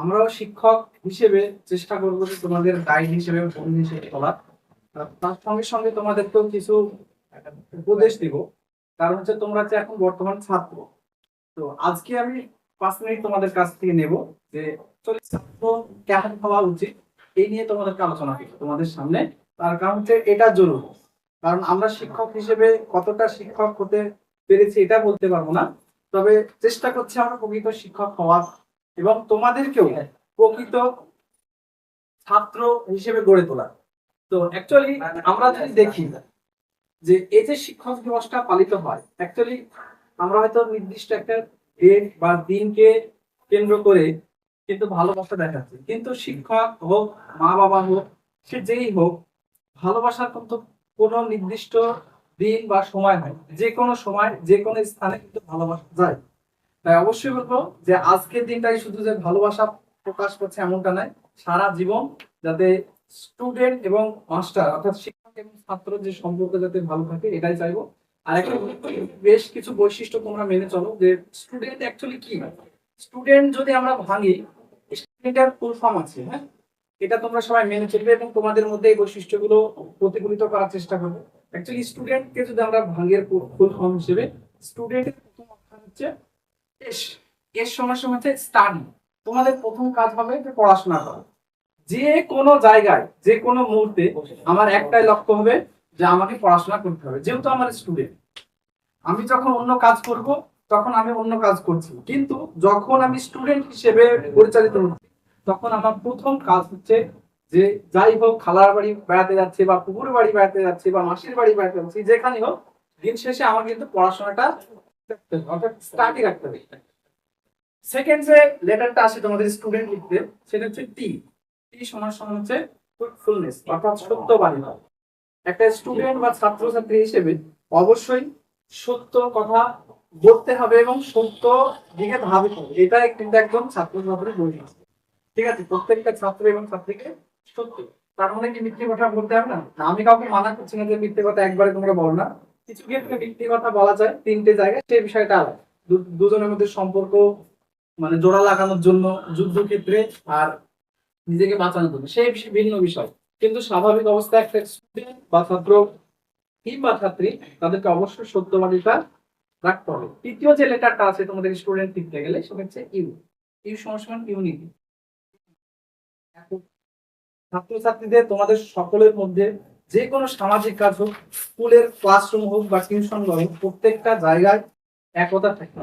আমরাও শিক্ষক হিসেবে চেষ্টা করব যে তোমাদের গাইড হিসেবে বন্ধু হিসেবে চলা তার সঙ্গে সঙ্গে তোমাদেরকেও কিছু উপদেশ দিব। কারণ হচ্ছে তোমরা যে এখন বর্তমান ছাত্র, তো আজকে আমি পাঁচ মিনিট তোমাদের কাছ থেকে নেব যে ছাত্র কেমন হওয়া উচিত? এই নিয়ে তোমাদেরকে আলোচনা করব তোমাদের সামনে। তার কারণ হচ্ছে এটা জরুরি। কারণ আমরা শিক্ষক হিসেবে কতটা শিক্ষক হতে পেরেছি এটা বলতে পারব না। তবে চেষ্টা করছি আমরা প্রকৃত শিক্ষক হওয়ার এবং তোমাদেরকেও প্রকৃত ছাত্র হিসেবে গড়ে তোলা। তো অ্যাকচুয়ালি আমরা যদি দেখি যে এই যে শিক্ষক দিবসটা পালিত হয় অ্যাকচুয়ালি আমরা হয়তো নির্দিষ্ট একটা ডেট বা দিনকে কেন্দ্র করে কিন্তু ভালোবাসা দেখাচ্ছে। কিন্তু শিক্ষক হোক মা বাবা হোক সে যেই হোক ভালোবাসার কিন্তু কোনো নির্দিষ্ট দিন বা সময় হয় যে কোনো সময় যে কোনো স্থানে কিন্তু ভালোবাসা যায়। তাই অবশ্যই বলব যে আজকের দিনটাই শুধু যে ভালোবাসা প্রকাশ করছে এমনটা নয়, সারা জীবন যাতে স্টুডেন্ট এবং মাস্টার অর্থাৎ শিক্ষক এবং ছাত্র যে সম্পর্ক যাতে ভালো থাকে, এটাই চাইব। আর একটা বেশ কিছু বৈশিষ্ট্য তোমরা মেনে চলো যে স্টুডেন্ট অ্যাকচুয়ালি কি? স্টুডেন্ট যদি আমরা ভাঙি স্টুডেন্টের ফুল ফর্ম আছে হ্যাঁ? এটা তোমরা সবাই মেনে চলবে এবং তোমাদের মধ্যে এই বৈশিষ্ট্যগুলো প্রতিফলিত করার চেষ্টা করবে। অ্যাকচুয়ালি স্টুডেন্টকে যদি আমরা ভাঙের ফুল ফর্ম হিসেবে স্টুডেন্টের প্রথম অর্থাৎ হচ্ছে এর সময় সময় হচ্ছে স্টাডি তোমাদের প্রথম কাজ হবে যে পড়াশোনা করা। যে কোনো জায়গায়, যে কোনো মুহূর্তে আমার একটাই লক্ষ্য হবে যে আমাকে পড়াশোনা করতে হবে, যেহেতু আমার স্টুডেন্ট আমি যখন অন্য কাজ করব, তখন আমি অন্য কাজ করছি। কিন্তু যখন আমি স্টুডেন্ট হিসেবে পরিচালিত হচ্ছি, তখন আমার প্রথম কাজ হচ্ছে যে যাই হোক, খালার বাড়ি বেড়াতে যাচ্ছে বা পুকুর বাড়ি বেড়াতে যাচ্ছে বা মাসির বাড়ি বেড়াতে যাচ্ছি যেখানে হোক, দিন শেষে আমার কিন্তু পড়াশোনাটা সেকেন্ড যে লেটারটা আসে স্টুডেন্ট লিখতে সেটা হচ্ছে অর্থাৎ হওয়া। একটা স্টুডেন্ট বা ছাত্রছাত্রী হিসেবে অবশ্যই সত্য কথা বলতে হবে এবং সত্য দিকে ধাবিত হবে। এটাই কিন্তু একদম ছাত্র ছাত্রীর বৈশিষ্ট্য। ঠিক আছে? প্রত্যেকটা ছাত্র এবং ছাত্রীকে সত্য। তার মানে কি মিথ্যে কথা বলতে হবে না, আমি কাউকে মানা করছি না যে মিথ্যে কথা একবারে তোমরা বলো না। কিছু ক্ষেত্রে মিথ্যে কথা বলা যায়, তিনটে জায়গায়, সেই বিষয়টা আলাদা। দুজনের মধ্যে সম্পর্ক মানে জোড়া লাগানোর জন্য যুদ্ধক্ষেত্রে আর নিজেকে বাঁচানোর জন্য, সেই ভিন্ন বিষয়। কিন্তু স্বাভাবিক অবস্থায় একটা স্টুডেন্ট বা ছাত্র কিংবা ছাত্রী, তাদেরকে অবশ্যই সত্যবাদীটা রাখতে হবে। তৃতীয় যে লেটারটা আছে, তোমাদের স্টুডেন্ট লিখতে গেলে, সেটা হচ্ছে ইউ। ইউ সমান ইউনিটি। ছাত্রছাত্রীদের, তোমাদের সকলের মধ্যে যে কোনো সামাজিক কাজ হোক, স্কুলের ক্লাসরুম হোক বা টিউশন হোক, প্রত্যেকটা জায়গায় একতা থাকতে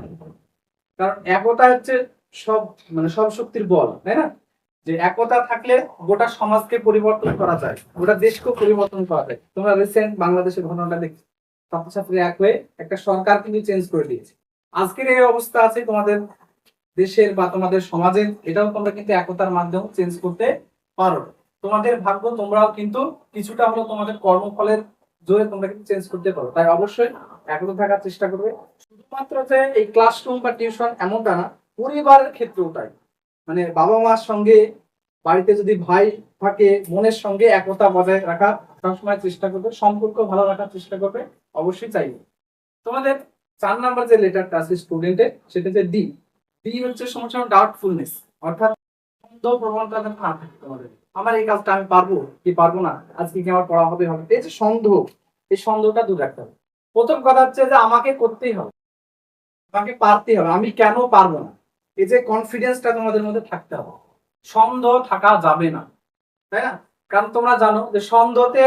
কারণ একতা হচ্ছে সব মানে সব শক্তির বল, তাই না? যে একতা থাকলে গোটা সমাজকে পরিবর্তন করা যায়, গোটা দেশকেও পরিবর্তন করা যায়। তোমরা রিসেন্ট বাংলাদেশের ঘটনাটা দেখছ। ছাত্রছাত্রী এক হয়ে একটা সরকার কিন্তু চেঞ্জ করে দিয়েছে। আজকের এই অবস্থা আছে তোমাদের দেশের বা তোমাদের সমাজের, এটাও তোমরা কিন্তু একতার মাধ্যমে চেঞ্জ করতে পারো। তোমাদের ভাগ্য, তোমরাও কিন্তু কিছুটা হলো তোমাদের কর্মফলের জোরে তোমরা কিন্তু চেঞ্জ করতে পারো। তাই অবশ্যই একতা থাকার চেষ্টা করবে। শুধুমাত্র যে এই ক্লাসরুম বা টিউশন এমনটা না, পরিবারের ক্ষেত্রেও তাই। মানে বাবা মার সঙ্গে, বাড়িতে যদি ভাই থাকে বোনের সঙ্গে একতা বজায় রাখা সবসময় চেষ্টা করবে। সম্পর্ক ভালো রাখার চেষ্টা করবে। অবশ্যই চাইবে তোমাদের চার নাম্বার যে লেটারটা আছে স্টুডেন্টের সেটা হচ্ছে ডি ডি হচ্ছে সমস্যা ডাউটফুলনেস অর্থাৎ প্রবণতা না থাকে তোমাদের। আমার এই কাজটা আমি পারব কি পারব না? আজকে কি আমার পড়া হবে? হবে এই যে সন্দেহ, এই সন্দেহটা দূর রাখতে হবে। প্রথম কথা হচ্ছে যে আমাকে করতেই হবে। আমাকে পারতেই হবে। আমি কেন পারব না? এই যে কনফিডেন্সটা তোমাদের মধ্যে থাকতে হবে। সন্দেহ থাকা যাবে না, তাই না? কারণ তোমরা জানো যে সন্দেহতে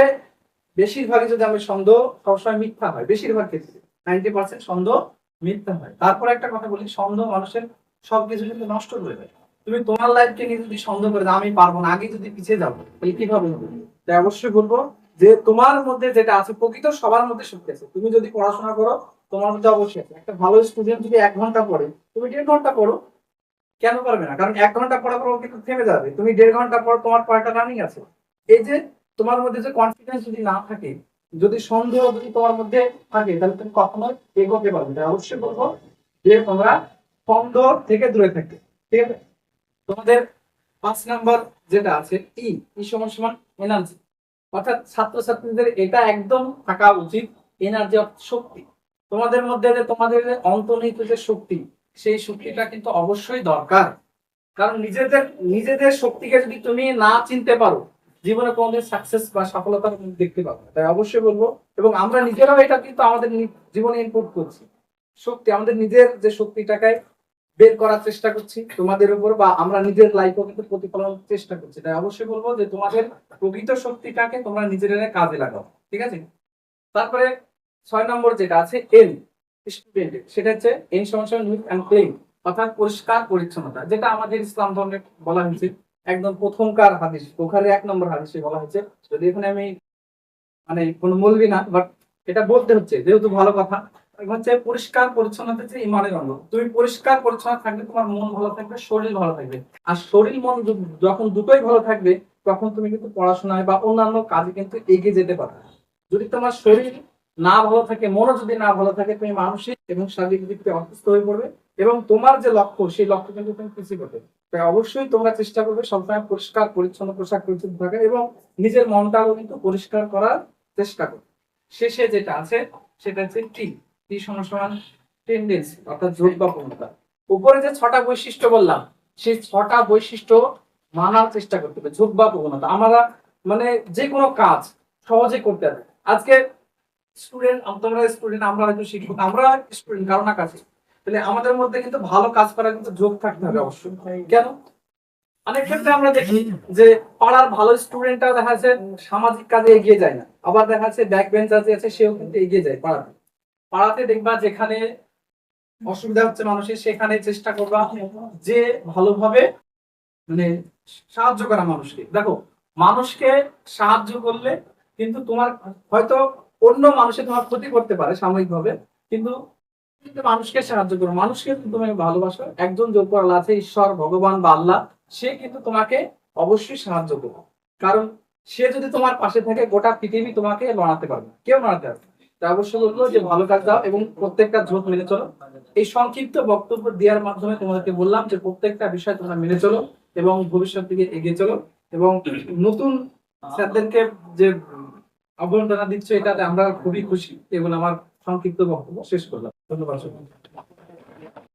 বেশিরভাগই যদি আমি সন্দেহ সবসময় মিথ্যা হয়, বেশিরভাগ ক্ষেত্রে নাইনটি পার্সেন্ট সন্দেহ মিথ্যা হয়। তারপরে একটা কথা বলি, সন্দেহ মানুষের সবকিছু কিন্তু নষ্ট করে দেয়। তুমি তোমার লাইফকে নিয়ে যদি সন্দেহ করে আমি পারব না, আগে যদি পিছিয়ে যাব তাহলে কীভাবে হবে? অবশ্যই বলব যে তোমার মধ্যে যেটা আছে, প্রকৃত সবার মধ্যে শক্তি আছে। তুমি যদি পড়াশোনা করো, তোমার মধ্যে অবশ্যই আছে। একটা ভালো স্টুডেন্ট যদি এক ঘণ্টা পড়ে, তুমি দেড় ঘণ্টা পড়ো, কেন পারবে না? কারণ এক ঘণ্টা পড়ার পর কিন্তু থেমে যাবে। তুমি দেড় ঘণ্টা পর তোমার পড়াটা রানিং আছে। এই যে তোমার মধ্যে যে কনফিডেন্স যদি না থাকে, যদি সন্দেহ যদি তোমার মধ্যে থাকে, তাহলে তুমি কখনোই এগোতে পারবে না। অবশ্যই বলব যে তোমরা সন্দেহ থেকে দূরে থাকবে ঠিক আছে? তোমাদের পাঁচ নাম্বার যেটা আছে, ই ই সমান সমান এনার্জি অর্থাৎ ছাত্রছাত্রীদের এটা একদম থাকা উচিত এনার্জি শক্তি। তোমাদের মধ্যে যে তোমাদের যে অন্তর্নিহিত যে শক্তি, সেই শক্তিটা কিন্তু অবশ্যই দরকার। কারণ নিজেদের নিজেদের শক্তিকে যদি তুমি না চিনতে পারো, জীবনে কোনোদিন সাকসেস বা সফলতা দেখতে পাবো তাই অবশ্যই বলব, এবং আমরা নিজেরাও এটা কিন্তু আমাদের জীবনে ইনপুট করছি। শক্তি, আমাদের নিজের যে শক্তিটাকে বের করার চেষ্টা করছি তোমাদের উপর বা আমরা নিজের লাইফও কিন্তু প্রতিফলন চেষ্টা করছি। তাই অবশ্যই বলব যে তোমাদের প্রকৃত শক্তিটাকে তোমরা নিজেদের কাজে লাগাও, ঠিক আছে? তারপরে ছয় নম্বর যেটা আছে এন স্টুডেন্ট সেটা হচ্ছে এন সমস্যা নিট অ্যান্ড ক্লিন অর্থাৎ পরিষ্কার পরিচ্ছন্নতা, যেটা আমাদের ইসলাম ধর্মে বলা হয়েছে। একদম প্রথমকার হাদিস ওখানে এক নম্বর হাদিসে বলা হয়েছে। যদি এখানে আমি মানে কোনো মলবি না বাট এটা বলতে হচ্ছে, যেহেতু ভালো কথা হচ্ছে পরিষ্কার পরিচ্ছন্নতা হচ্ছে ইমানের অঙ্গ। তুমি পরিষ্কার পরিচ্ছন্ন থাকলে তোমার মন ভালো থাকবে, শরীর ভালো থাকবে। আর শরীর মন যখন দুটোই ভালো থাকবে, তখন তুমি কিন্তু পড়াশোনায় বা অন্যান্য কাজে কিন্তু এগিয়ে যেতে পারবে যদি তোমার শরীর না ভালো থাকে, মনও যদি না ভালো থাকে, তুমি মানসিক এবং শারীরিক দিক থেকে অসুস্থ হয়ে পড়বে এবং তোমার যে লক্ষ্য, সেই লক্ষ্য কিন্তু তুমি পিছিয়ে করবে তাই অবশ্যই তোমরা চেষ্টা করবে সবসময় পরিষ্কার, পরিচ্ছন্ন পোশাক পরিচ্ছন্ন থাকা এবং নিজের মনটাও কিন্তু পরিষ্কার করার চেষ্টা করবে। শেষে যেটা আছে, সেটা হচ্ছে টি টি সমান টেন্ডেন্সি অর্থাৎ বা প্রবণতা উপরে যে ছটা বৈশিষ্ট্য বললাম, সেই ছটা বৈশিষ্ট্য মানার চেষ্টা করতে হবে যোগ বা প্রবণতা। আমরা মানে যে কোনো কাজ সহজে করতে হবে আজকে স্টুডেন্ট তোমরা স্টুডেন্ট আমরা হয়তো শিক্ষক, আমরা স্টুডেন্ট কারও না কাছে তাহলে আমাদের মধ্যে কিন্তু ভালো কাজ করার কিন্তু যোগ থাকতে হবে অবশ্যই। কেন? অনেক ক্ষেত্রে আমরা দেখি যে পাড়ার ভালো স্টুডেন্টরা দেখা যাচ্ছে সামাজিক কাজে এগিয়ে যায় না। আবার দেখা যাচ্ছে ব্যাক বেঞ্চার যে আছে, সেও কিন্তু এগিয়ে যায় পাড়াতে। পাড়াতে দেখবা যেখানে অসুবিধা হচ্ছে মানুষের, সেখানে চেষ্টা করবা যে ভালোভাবে মানে সাহায্য করা মানুষকে। দেখো, মানুষকে সাহায্য করলে কিন্তু তোমার হয়তো অন্য মানুষে তোমার ক্ষতি করতে পারে সাময়িকভাবে, কিন্তু মানুষকে সাহায্য করো। মানুষকে তুমি ভালোবাসো। একজন যোগ করা আছে, ঈশ্বর, ভগবান বা আল্লাহ, সে কিন্তু তোমাকে অবশ্যই সাহায্য করবে। কারণ সে যদি তোমার পাশে থাকে, গোটা পৃথিবী তোমাকে লড়াতে পারবে। কেউ লড়াতে পারবে অবশ্যই যে, ভালো কাজ দাও এবং প্রত্যেকটা ঝোঁক মেনে চলো। এই সংক্ষিপ্ত বক্তব্য দেওয়ার মাধ্যমে তোমাদেরকে বললাম যে, প্রত্যেকটা বিষয় তোমরা মেনে চলো এবং ভবিষ্যৎ দিকে এগিয়ে চলো এবং নতুন স্যারদেরকে যে অবদান দিচ্ছ, এটাতে আমরা খুবই খুশি। এগুলো আমার সংক্ষিপ্ত বক্তব্য। শেষ করলাম। ধন্যবাদ।